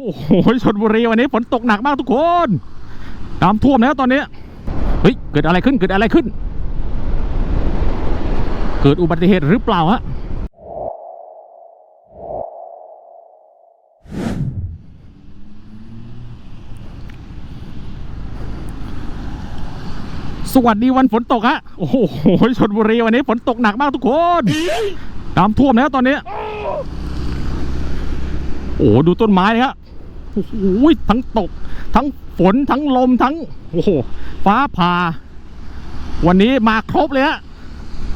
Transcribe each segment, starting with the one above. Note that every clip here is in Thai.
โอ้โหชนบุรีวันนี้ฝนตกหนักมากทุกคนน้ำท่วมแล้วตอนนี้ เฮ้ย เกิดอะไรขึ้น เกิดอะไรขึ้น เกิดอุบัติเหตุหรือเปล่าฮะ สวัสดีวันฝนตกฮะ โอ้โหชนบุรีวันนี้ฝนตกหนักมากทุกคนน้ำท่วมแล้วตอนนี้โอ้โหดูต้นไม้เลยครับ โอ้โหทั้งตก ทั้งฝนทั้งลมทั้งโอ้โหฟ้าผ่า วันนี้มาครบเลยฮะ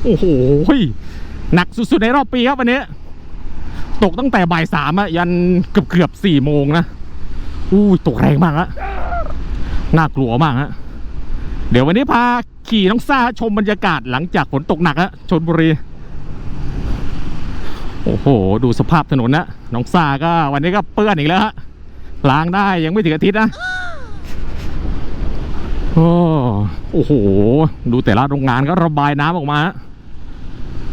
โอ้โหหนักสุดๆในรอบปีครับวันนี้ ตกตั้งแต่บ่ายสามอะยันเกือบเกือบสี่โมงนะอู้ตกแรงมากฮะน่ากลัวมากฮะเดี๋ยววันนี้พาขี่น้องซ่าชมบรรยากาศหลังจากฝนตกหนักฮะชนบุรีโอ้โห ดูสภาพถนนนะน้องซาก็วันนี้ก็เปื้อนอีกแล้วฮะ ล้างได้ยังไม่ถึงอาทิตย์นะโอ้โอ้โห ดูแต่ละโรงงานก็ระบายน้ำออกมาฮะ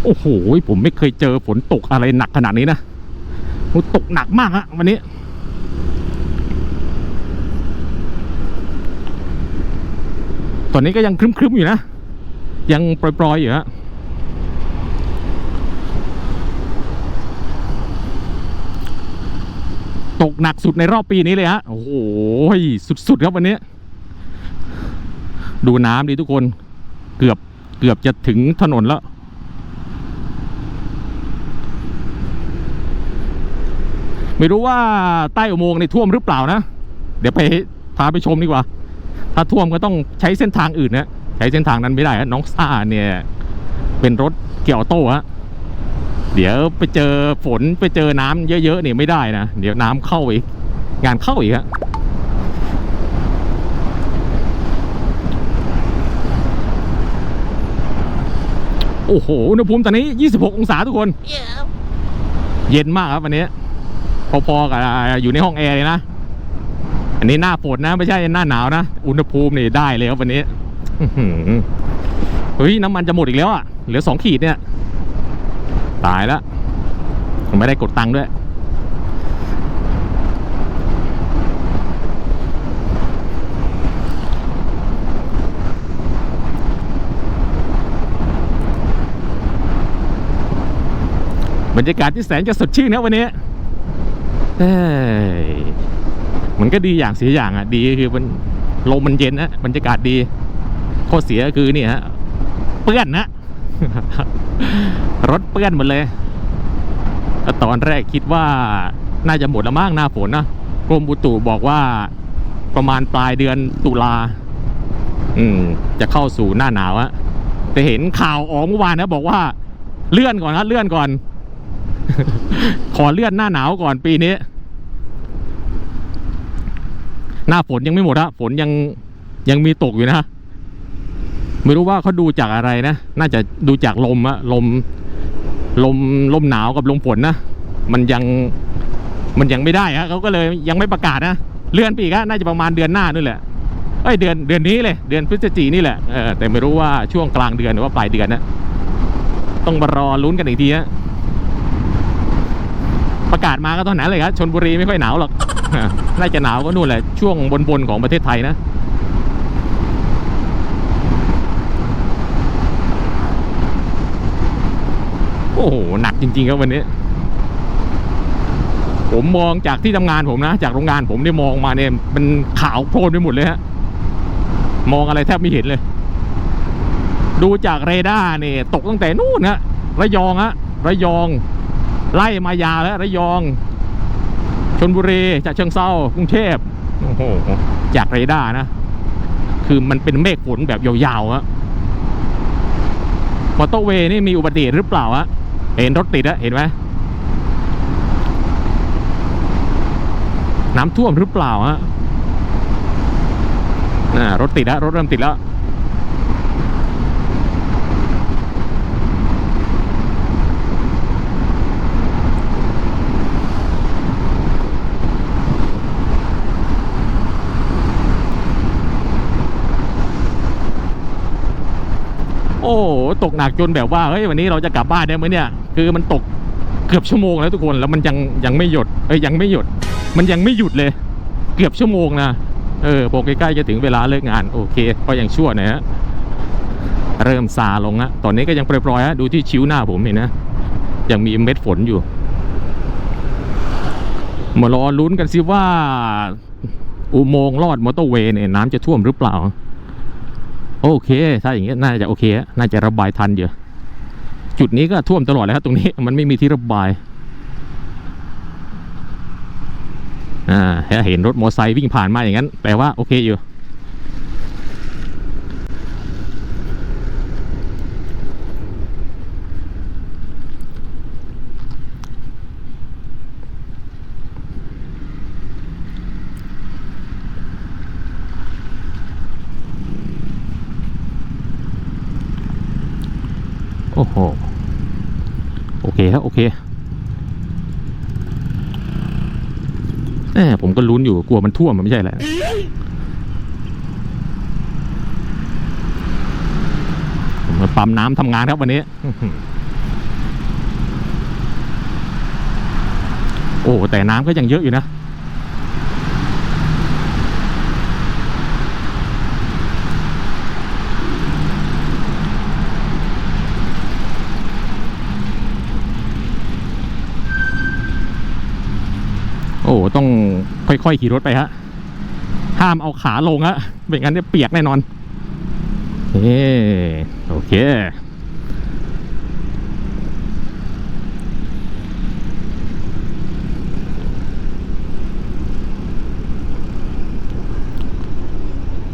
โอ้โห ผมไม่เคยเจอฝนตกอะไรหนักขนาดนี้นะโอ้ตกหนักมากฮะวันนี้ ตอนนี้ก็ยังครึ้มๆอยู่นะ ยังปล่อยๆอยู่ฮะ ตกหนักสุดในรอบปีนี้เลยฮะโอ้โหสุดๆครับวันนี้ ดูน้ำดิทุกคนเกือบเกือบจะถึงถนนแล้วไม่รู้ว่าใต้อุโมงค์ในท่วมหรือเปล่านะ เดี๋ยวไปพาไปชมดีกว่า ถ้าท่วมก็ต้องใช้เส้นทางอื่นนะ ใช้เส้นทางนั้นไม่ได้ฮะน้องซ่าเนี่ย เป็นรถเกี่ยวโต้ฮะ เดี๋ยวไปเจอฝนไปเจอน้ำเยอะๆเนี่ยไม่ได้นะ เดี๋ยวน้ำเข้าอีก งานเข้าอีกฮะโอ้โห อุณหภูมิตอนนี้ 26 องศาทุกคนเย็นมากครับวันนี้ พอๆกับอยู่ในห้องแอร์เลยนะ อันนี้หน้าฝนนะ ไม่ใช่หน้าหนาวนะ อุณหภูมินี่ได้เลยครับวันนี้อื้อหือเฮ้ยน้ำมันจะหมดอีกแล้วอะ เหลือสองขีดเนี่ย ตายแล้วไม่ได้กดตังค์ด้วย บรรยากาศที่แสนจะสดชื่นนะวันนี้เอ้ยมันก็ดีอย่างเสียอย่างอะ ดีคือมันลมมันเย็นนะบรรยากาศดี ข้อเสียคือนี่ฮะ เปื้อนนะ รถเปื้อนหมดเลยก็ตอนแรกคิดว่าน่าจะหมดแล้วมั้งหน้าฝนนะกรมอุตุบอกว่าประมาณปลายเดือนตุลาอืม จะเข้าสู่หน้าหนาวอะแต่เห็นข่าวออกเมื่อวานนะบอกว่าเลื่อนก่อนครับเลื่อนก่อน ขอเลื่อนหน้าหนาวก่อนปีนี้ หน้าฝนยังไม่หมดฮะฝนยังยังมีตกอยู่นะ ไม่รู้ว่าเขาดูจากอะไรนะ น่าจะดูจากลมอะลม ลมลมหนาวกับลมฝนนะ มันยังมันยังไม่ได้ฮะเขาก็เลยยังไม่ประกาศนะ เลื่อนปีกะน่าจะประมาณเดือนหน้านู่นแหละเอ้ยเดือนเดือนนี้เลย เดือนพฤศจิกนนี่แหละเออแต่ไม่รู้ว่าช่วงกลางเดือนหรือว่าปลายเดือนนะต้องมารอลุ้นกันอีกทีฮะประกาศมาก็ตอนนั้นเลยครับชนบุรีไม่ค่อยหนาวหรอกน่าจะหนาวก็นู่นแหละช่วงบนๆของประเทศไทยนะ โอ้โหหนักจริง ๆ ครับวันนี้ ผมมองจากที่ทำงานผมนะ จากโรงงานผมเนี่ยมองมาเนี่ยมันขาวโพลนไปหมดเลยฮะมองอะไรแทบไม่เห็นเลย ดูจากเรดาร์เนี่ยตกตั้งแต่นู่นฮะระยองฮะระยอง ไล่มายาแล้วระยองชนบุรีจากเชิงเซากรุงเทพโอ้โหจากเรดาร์นะ คือมันเป็นเมฆฝนแบบยาวๆฮะมอเตอร์เวย์นี่มีอุบัติเหตุหรือเปล่าฮะ เห็นรถติดอะเห็นไหมน้ำท่วมหรือเปล่าฮะน่ารถติดแล้วรถเริ่มติดแล้วโอ้ตกหนักจนแบบว่าเฮ้ยวันนี้เราจะกลับบ้านได้ไหมเนี่ย คือมันตกเกือบชั่วโมงแล้วทุกคนแล้วมันยังยังไม่หยดเอ้ยยังไม่หยด มันยังไม่หยุดเลย เกือบชั่วโมงนะเออพอใกล้ๆจะถึงเวลาเลิกงานโอเค ก็ยังชั่วหน่อยฮะเริ่มซาลงฮะตอนนี้ก็ยังปล่อยๆฮะดูที่ชิ้วหน้าผมเห็นนะยังมีเม็ดฝนอยู่มารอลุ้นกันสิว่า อุโมงค์ลอดมอเตอร์เวย์เนี่ยน้ำจะท่วมหรือเปล่า โอเค ถ้าอย่างเงี้ยน่าจะโอเคฮะน่าจะระบายทันอยู่ จุดนี้ก็ท่วมตลอดเลยครับตรงนี้มันไม่มีที่ระบายอ่าถ้าเห็นรถมอเตอร์ไซค์วิ่งผ่านมาอย่างนั้นแปลว่าโอเคอยู่ อ้โห โอเคครับ โอเคแหมผมก็ลุ้นอยู่กลัวมันท่วมมันไม่ใช่แหละผมมาปั๊มน้ำทำงานครับวันนี้อื้อหือโอ้แต่น้ำก็ยังเยอะอยู่นะ ต้องค่อยๆขี่รถไปฮะ ห้ามเอาขาลงฮะไม่งั้นเนี่ยเปียกแน่นอนเฮ้โอเค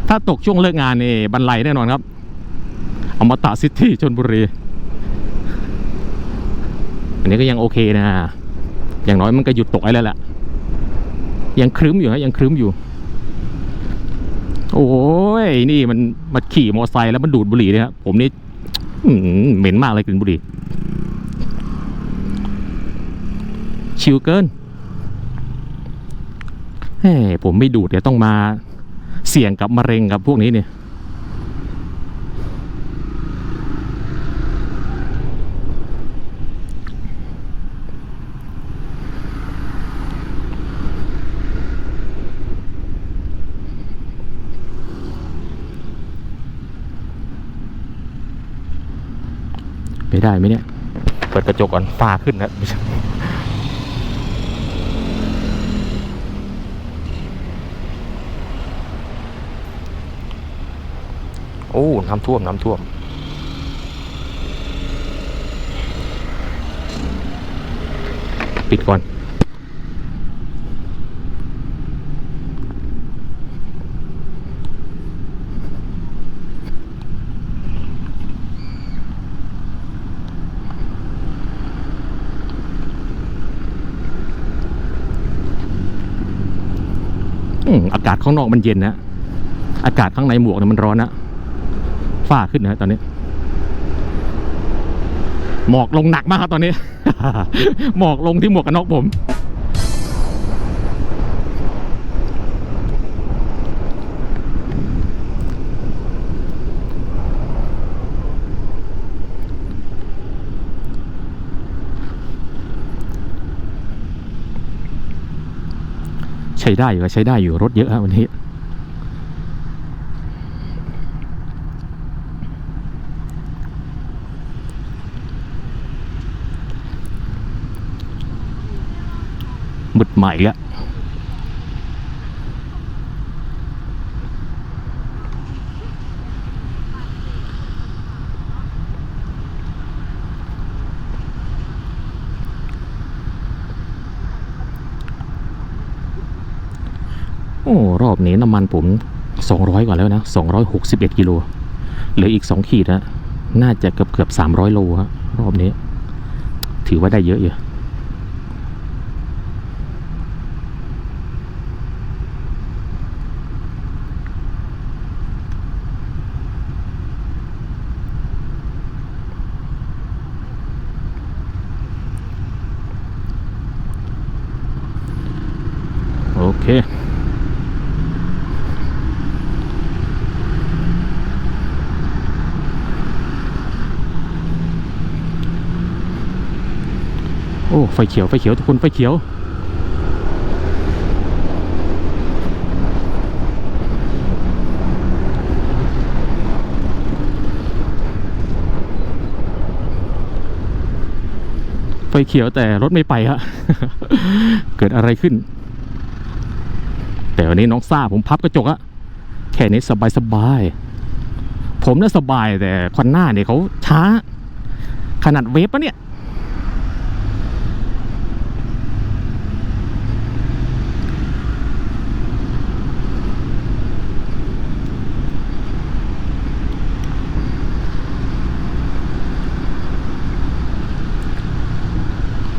ถ้าตกช่วงเลิกงานนี่บันไลแน่นอนครับอมตะซิตี้ชนบุรี อันนี้ก็ยังโอเคนะ อย่างน้อยมันก็หยุดตกไอ้แล้วแหละ ยังครึ้มอยู่ฮะยังครึ้มอยู่ โอ้ยนี่มันมาขี่มอเตอร์ไซค์แล้วมันดูดบุหรี่เนี่ยครับผมนี่เหม็นมากเลยกลิ่นบุหรี่ชิวเกินเฮ้ผมไม่ดูดเดี๋ยวต้องมาเสี่ยงกับมะเร็งกับพวกนี้เนี่ย ไปได้ไหมเนี่ย เปิดกระจกก่อนฟ้าขึ้นนะโอ้ น้ำท่วม น้ำท่วม ปิดก่อน อากาศข้างนอกมันเย็นนะ อากาศข้างในหมวกเนี่ยมันร้อนนะ ฝ้าขึ้นนะตอนนี้ หมอกลงหนักมากครับตอนนี้ หมอกลงที่หมวกกันน็อกผม ได้อยู่ใช้ได้อยู่รถเยอะฮะวันนี้มึดใหม่แล้วโอบนี้น้ำมันผม 200 กว่าแล้วนะ 261 กิโลเหลืออีก 2 ขีดนะน่าจะเกือบเกือบ300 โลฮะรอบนี้ ถือว่าได้เยอะอยู่ ไฟเขียวไฟเขียวทุกคนไฟเขียวไฟเขียวแต่รถไม่ไปฮะเกิดอะไรขึ้น แต่วันนี้น้องซ่าผมพับกระจกอะแค่นี้สบายสบายผมน่าสบายแต่คันหน้าเนี่ยเขาช้า ขนาดเวฟปะเนี่ย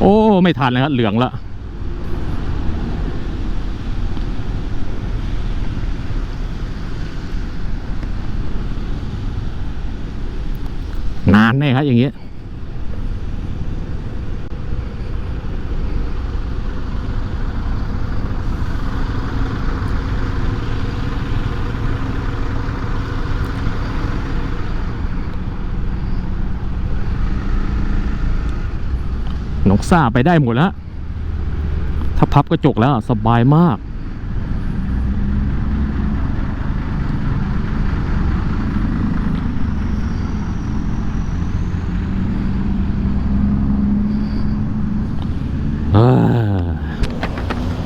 อ้ไม่ทันเลยครับเหลืองละนานแน่ครับอย่างเงี้ย นกซ่าไปได้หมดแล้ว ถ้าพับกระจกแล้วสบายมาก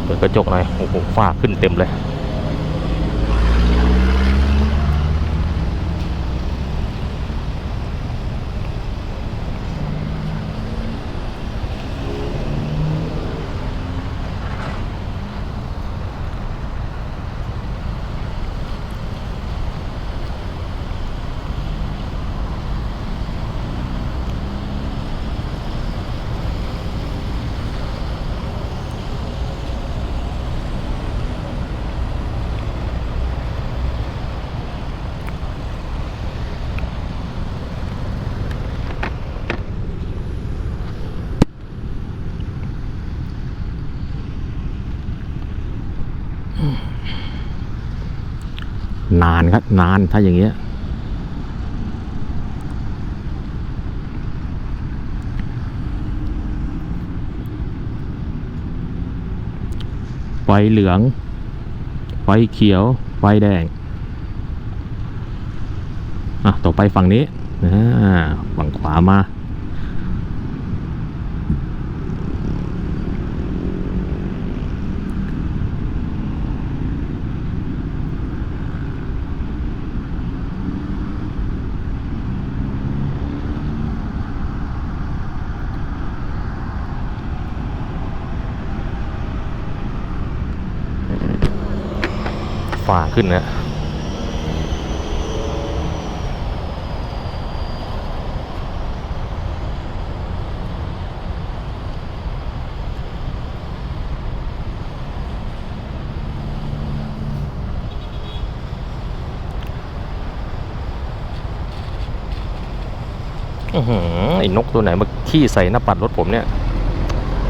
เปิดกระจกหน่อย โอ้โหฝ้าขึ้นเต็มเลย นานครับ นานถ้าอย่างเงี้ยไฟเหลือง ไฟเขียว ไฟแดง อะ ต่อไปฝั่งนี้ อ่า ฝั่งขวามา ฝ่าขึ้นนะอื้อหือไอ้นกตัวไหนมาขี้ใส่หน้าปัดรถผมเนี่ย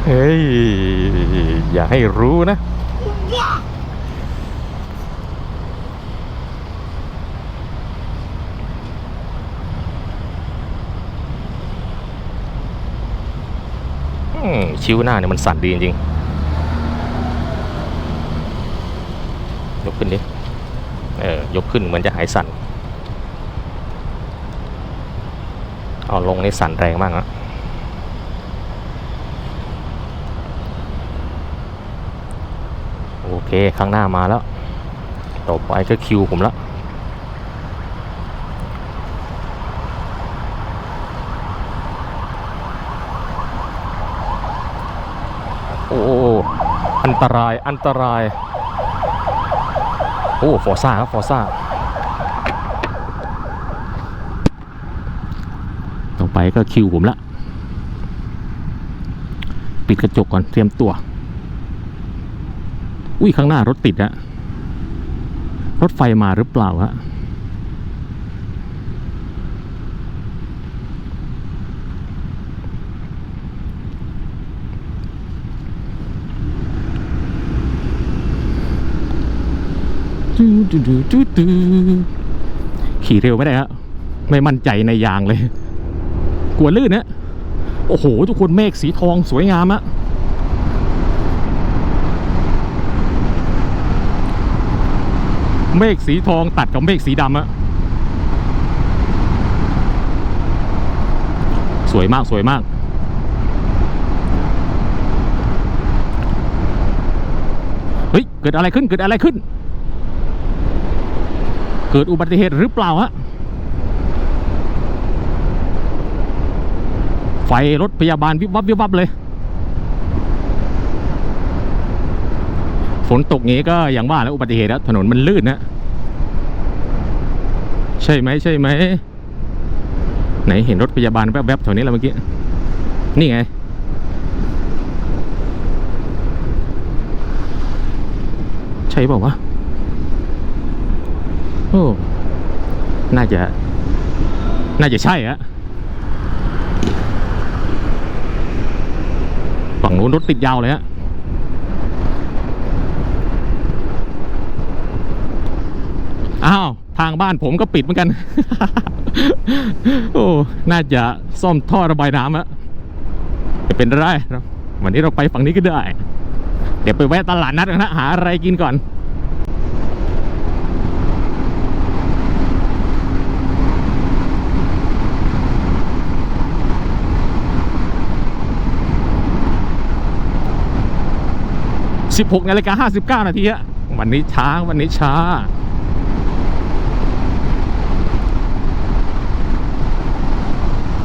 เฮ้ย อย่าให้รู้นะ ชิวหน้าเนี่ยมันสั่นดีจริงยกขึ้นดิ เออยกขึ้นเหมือนจะหายสั่นเอาลงนี่สั่นแรงมากนะโอเค ข้างหน้ามาแล้ว ต่อไปก็คิวผมแล้ว โอ้ อัน ตรายอันตราย โอ้ฟอร์ซ่าครับฟอร์ซ่าต่อไปก็คิวผมละ ปิดกระจกก่อนเตรียมตัว อุ้ยข้างหน้ารถติดอะรถไฟมาหรือเปล่าฮะ ขี่เร็วไม่ได้ฮะไม่มั่นใจในยางเลย กลัวลื่นนะโอ้โห ทุกคนเมฆสีทองสวยงามอะเมฆสีทองตัดกับเมฆสีดำอะสวยมากสวยมาก เฮ้ย เกิดอะไรขึ้นเกิดอะไรขึ้น เกิดอุบัติเหตุหรือเปล่าฮะไฟรถพยาบาลวิบวับวิบวับเลย ฝนตกงี้ก็อย่างว่าแล้วอุบัติเหตุแล้วถนนมันลื่นนะใช่ไหมใช่ไหมไหนเห็นรถพยาบาลแวบๆแถวนี้แล้วเมื่อกี้ นี่ไง ใช่เปล่าวะ โอ้น่าจะ น่าจะใช่อะฝั่งนู้นรถติดยาวเลยฮะอ้าวทางบ้านผมก็ปิดเหมือนกัน โอ้ น่าจะซ่อมท่อระบายน้ำอะจะเป็นไรครับวันนี้เราไปฝั่งนี้ก็ได้ เดี๋ยวไปแวะตลาดนัดกันนะ หาอะไรกินก่อน 16นาฬิกา59นาทีอะวันนี้ช้าวันนี้ช้า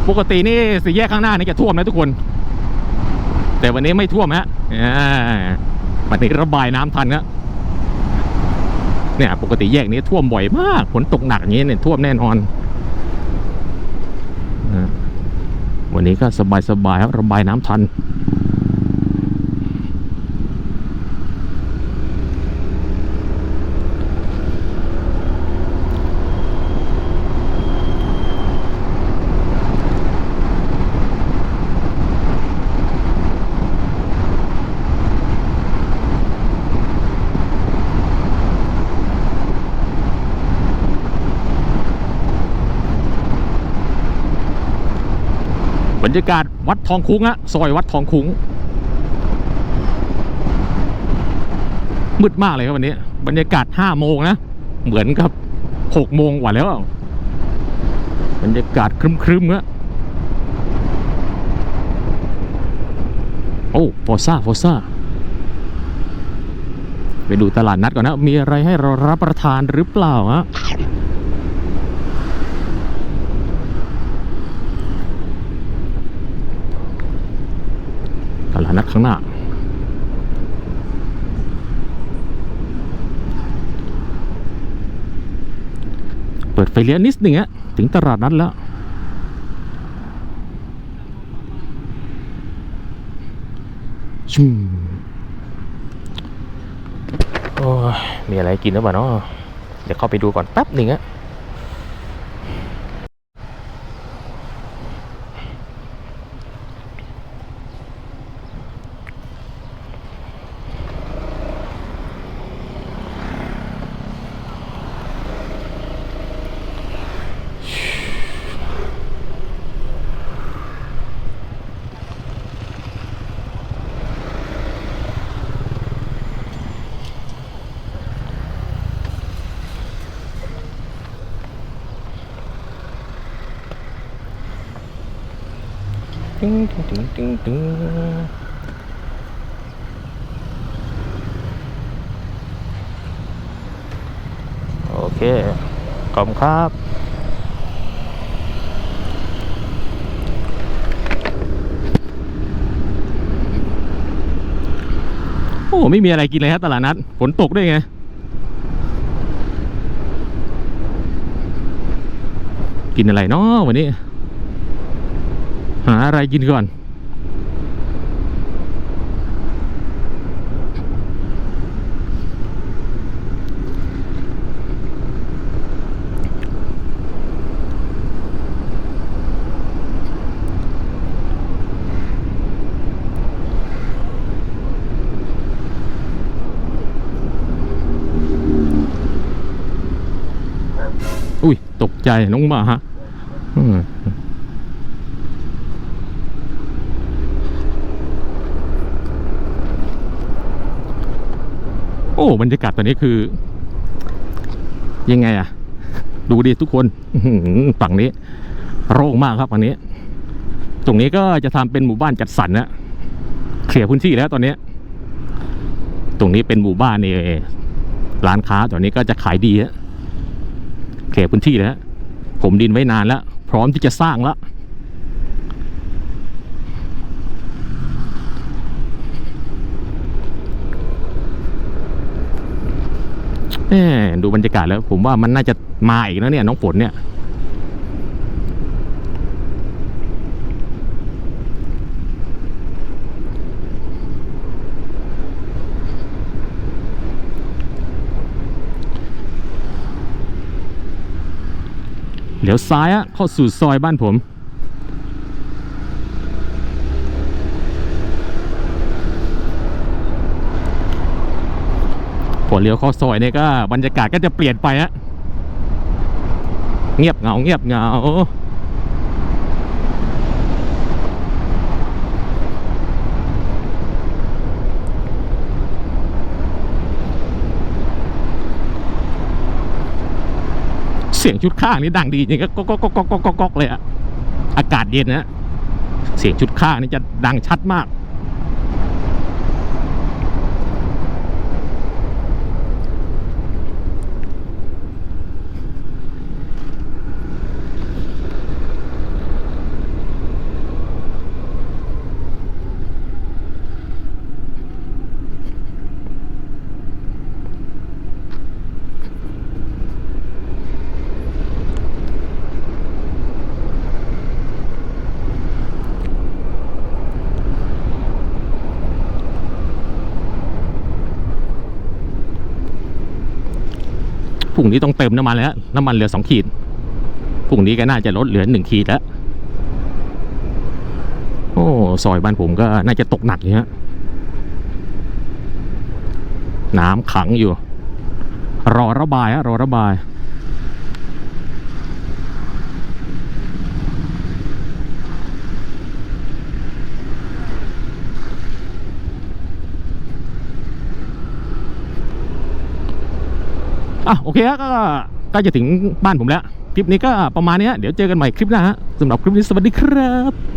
ปกตินี่สี่แยกข้างหน้านี่จะท่วมนะทุกคน แต่วันนี้ไม่ท่วมฮะวันนี้ระบายน้ำทันครับเนี่ย ปกติแยกนี้ท่วมบ่อยมากฝนตกหนักอย่างนี้เนี่ยท่วมแน่นอนวันนี้ก็สบายๆครับระบายน้ำทัน รรยากาศวัดทองคุ้งอะซอยวัดทองคุ้งมืดมากเลยครับวันนี้ บรรยากาศห้าโมงนะ เหมือนกับหกโมงกว่าแล้ว บรรยากาศครึมๆอะโอ้ฟอซ่าฟอซ่าไปดูตลาดนัดก่อนนะ มีอะไรให้เรารับประทานหรือเปล่าฮะ ตลาดนัด ข้างหน้า เปิดไฟเลี้ยวนิดหนึ่งอะถึงตลาดนัดแล้ว ชุมโอ้ยมีอะไรกินหรือเปล่าเนาะเดี๋ยวเข้าไปดูก่อนแป๊บหนึ่งอะ ตึ้งตึ้งตึ้งตึ้งตึ้งโอเค ขอบครับโอ้ไม่มีอะไรกินเลยครับตลาดนัด ฝนตกด้วยไง กินอะไรเนาะวันนี้าอะไรกินก่อน อุ้ย ตกใจน้องหมาฮะ โอ้บรรยากาศตอนนี้คือ ยังไงอะดูดิทุกคนอื้อหือฝั่งนี้ โร่งมากครับฝั่งนี้ ตรงนี้ก็จะทำเป็นหมู่บ้านจัดสรรนะเคลียร์พื้นที่แล้วตอนนี้ ตรงนี้เป็นหมู่บ้านนี่ร้านค้าตอนนี้ก็จะขายดีฮะเคลียร์พื้นที่แล้วฮะผมดินไว้นานแล้ว พร้อมที่จะสร้างแล้ว แหมดูบรรยากาศแล้ว ผมว่ามันน่าจะมาอีกนะเนี่ย น้องฝนเนี่ยเลี้ยวซ้ายอะเข้าสู่ซอยบ้านผม เลี้ยวเข้าซอยเนี่ยก็บรรยากาศก็จะเปลี่ยนไปฮะเงียบเหงาเงียบเหงาเสียงชุดข้างนี่ดังดีจริงก็ก๊อกก๊อกก๊อกก๊อกก๊อกเลยอะอากาศเย็นนะเสียงชุดข้างนี่จะดังชัดมาก นี้ต้องเติมน้ำมันแล้วน้ำมันเหลือสองขีดพรุ่งนี้ก็น่าจะลดเหลือหนึ่งขีดแล้วโอ้ซอยบ้านผมก็น่าจะตกหนักอยู่ยน้ำขังอยู่ รอระบายอะรอระบาย อะโอเคฮะก็ใกล้จะถึงบ้านผมแล้ว คลิปนี้ก็ประมาณนี้เดี๋ยวเจอกันใหม่คลิปหน้าฮะสำหรับคลิปนี้สวัสดีครับ